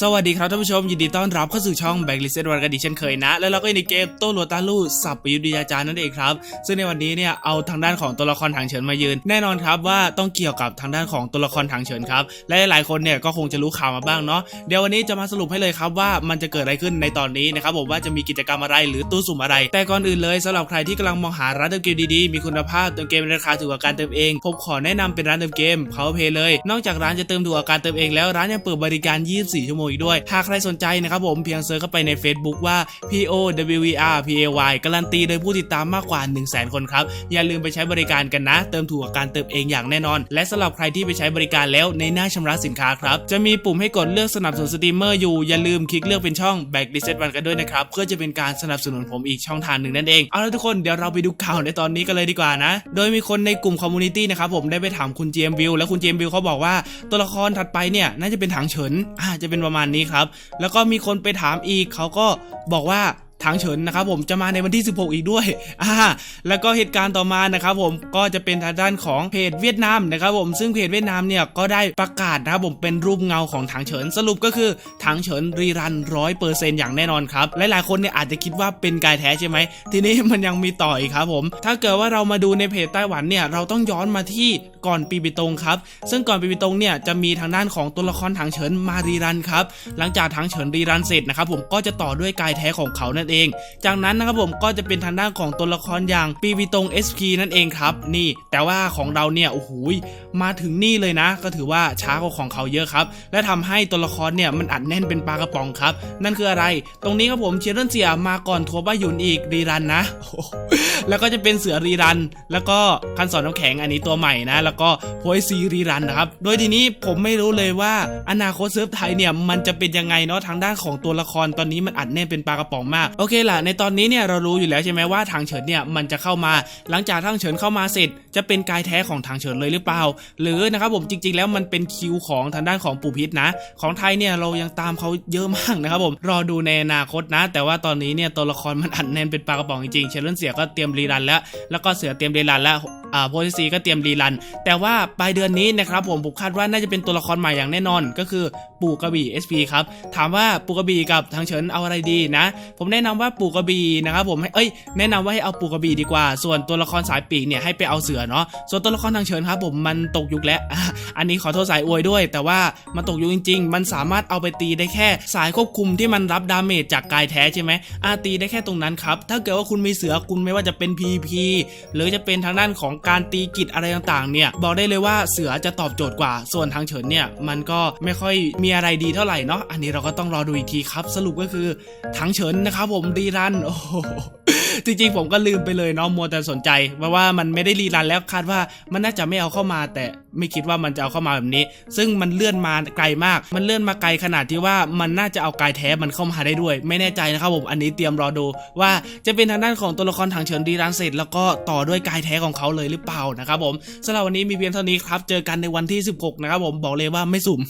สวัสดีครับท่านผู้ชม ยินดีต้อนรับเข้าสู่ช่องแบงค์ลิสเซนวันกันดีเช่นเคยนะ แล้วเราก็อยู่ในเกมโต้โลตาลูสับประยุทธ์วิยาจารย์นั่นเองครับ ซึ่งในวันนี้เนี่ยเอาทางด้านของตัวละครถังเฉินมายืน แน่นอนครับว่าต้องเกี่ยวกับทางด้านของตัวละครถังเฉินครับและหลายคนเนี่ยก็คงจะรู้ข่าวมาบ้างเนาะเดี๋ยววันนี้จะมาสรุปให้เลยครับว่ามันจะเกิดอะไรขึ้นในตอนนี้นะครับผมว่าจะมีกิจกรรมอะไรหรือตู้สุ่มอะไร แต่ก่อนอื่นเลยสำหรับใครที่กำลังมองหาร้านเติมเกมดีๆมีคุณภาพเติมเกมราคาถูกกว่าการเติมเองผมขอแนะนำเป็นร้านเติมเกม Powerplay เลย นอกจากร้านจะเติมถูกกว่าการเติมเองแล้วร้านยังเปิดบริการ 24 ชั่วโมงอีกด้วย หากใครสนใจนะครับผมเพียงเซิร์ชเข้าไปใน Facebook ว่า P O W E R P A Y การันตีโดยผู้ติดตามมากกว่า 1 0 0 0 0แคนครับ อย่าลืมไปใช้บริการกันนะ เติมถูกกว่าการเติมเองอย่างแน่นอน และสำหรับใครที่ไปใช้บริการแล้วในหน้าชำระสินค้าครับจะมีปุ่มให้กดเลือกสนับสนุนสตรีมเมอร์อยู่อย่าลืมคลิกเลือกเป็นช่อง Back Reset วันกันด้วยนะครับเพื่อจะเป็นการสนับสนุนผมอีกช่องทางหนึ่งนั่นเองเอาละทุกคนเดี๋ยวเราไปดูข่าวในตอนนี้กันเลยดีกว่านะ โดยมีคนในกลุ่มคอมมูนิตี้นะครับผมได้ไปถามคุณ GM View และคุณ GM View เขาบอกว่าตัวละครถัดไปเนี่ยน่าจะเป็นถังเฉินอาจะเป็นประมาณนี้ครับ แล้วก็มีคนไปถามอีกเขาก็บอกว่า ถังเฉินนะครับผมจะมาในวันที่ 16 อีกด้วยอ่าแล้วก็เหตุการณ์ต่อมานะครับผมก็จะเป็นทางด้านของเพจเวียดนามนะครับผมซึ่งเพจเวียดนามเนี่ยก็ได้ประกาศนะครับผมเป็นรูปเงาของถังเฉินสรุปก็คือถังเฉินรีรันร้อยเปอร์เซ็นต์อย่างแน่นอนครับหลายๆคนเนี่ยอาจจะคิดว่าเป็นกายแท้ใช่ไหมทีนี้มันยังมีต่ออีกครับผม ถ้าเกิดว่าเรามาดูในเพจไต้หวันเนี่ยเราต้องย้อนมาที่ก่อนปีปิตงครับซึ่งก่อนปีปิตงเนี่ยจะมีทางด้านของตัวละครถังเฉินมารีรันครับหลังจากถังเฉินรีรันเสร็จนะครับผมก็จะต่อด้วยกายแท้ของเขานั่นเอง จากนั้นนะครับผมก็จะเป็นทางด้านของตัวละครอย่างปีวิตง SP นั่นเองครับ นี่แต่ว่าของเราเนี่ยโอ้โหมาถึงนี่เลยนะ ก็ถือว่าช้ากว่าของเขาเยอะครับ และทำให้ตัวละครเนี่ยมันอัดแน่นเป็นปลากระป๋องครับ นั่นคืออะไร ตรงนี้ครับผมเชียร์เรนเสียมาก่อนทัวร์บ้าหยุนอีกรีรันนะ แล้วก็จะเป็นเสือรีรัน แล้วก็คันสอนน้ำแข็งอันนี้ตัวใหม่นะ แล้วก็โพยซีรีรันนะครับ โดยทีนี้ผมไม่รู้เลยว่าอนาคตเซิร์ฟไทยเนี่ยมันจะเป็นยังไงเนาะทางด้านของตัวละครตอนนี้มันอัดแน่นเป็นปลากระป๋องมากโอเคล่ะในตอนนี้เนี่ยเรารู้อยู่แล้วใช่ไหมว่าทางเฉินเนี่ยมันจะเข้ามา หลังจากทางเฉินเข้ามาเสร็จ จะเป็นกายแท้ของทางเฉินเลยหรือเปล่า หรือนะครับผมจริงๆ แล้วมันเป็นคิวของทางด้านของปู่พิษนะ ของไทยเนี่ยเรายังตามเขาเยอะมากนะครับผมรอดูในอนาคตนะ แต่ว่าตอนนี้เนี่ยตัวละครมันอัดแน่นเป็นปลากระป๋องจริงๆเชลเลนเสียก็เตรียมรีรันแล้วแล้วก็เสือเตรียมรีรันแล้ว อ่าโพลิซีก็เตรียมรีรัน แต่ว่าปลายเดือนนี้นะครับผมผมคาดว่าน่าจะเป็นตัวละครใหม่อย่างแน่นอน ก็คือปู่กระบี่ SP ครับ ถามว่าปู่กระบี่กับทางเฉินเอาอะไรดีนะ ผมแนะนำว่าปู่กระบี่นะครับผมให้เอ้ยแนะนำว่าให้เอาปู่กระบี่ดีกว่า ส่วนตัวละครสายปีกเนี่ยให้ไปเอาเสือเนาะส่วนตัวละครทางเฉินครับผมมันตกยุคแล้ว อันนี้ขอโทษสายอวยด้วย แต่ว่ามันตกยุคจริง ๆ มันสามารถเอาไปตีได้แค่สายควบคุมที่มันรับดาเมจจากกายแท้ใช่ไหมอาตีได้แค่ตรงนั้นครับถ้าเกิดว่าคุณมีเสือคุณไม่ว่าจะเป็น PP หรือจะเป็นทางด้านของการตีกิจอะไรต่างๆเนี่ยบอกได้เลยว่าเสือจะตอบโจทย์กว่า ส่วนทางเฉินเนี่ยมันก็ไม่ค่อยมีอะไรดีเท่าไหร่เนาะอันนี้เราก็ต้องรอดูอีกทีครับ สรุปก็คือทางเฉินนะครับผมรีรันโอ้โห จริงๆผมก็ลืมไปเลยเนาะมัวแต่สนใจเพราะว่ามันไม่ได้รีรันแล้วคาดว่ามันน่าจะไม่เอาเข้ามา แต่ไม่คิดว่ามันจะเอาเข้ามาแบบนี้ ซึ่งมันเลื่อนมาไกลมาก มันเลื่อนมาไกลขนาดที่ว่ามันน่าจะเอากายแท้มันเข้ามาได้ด้วย ไม่แน่ใจนะครับผมอันนี้เตรียมรอดูว่าจะเป็นทางด้านของตัวละครถังเฉินรีรันเสร็จแล้วก็ต่อด้วยกายแท้ของเขาเลยหรือเปล่านะครับผมสำหรับวันนี้มีเพียงเท่านี้ครับเจอกันในวันที่ 16 นะครับผมบอกเลยว่าไม่สุ่ม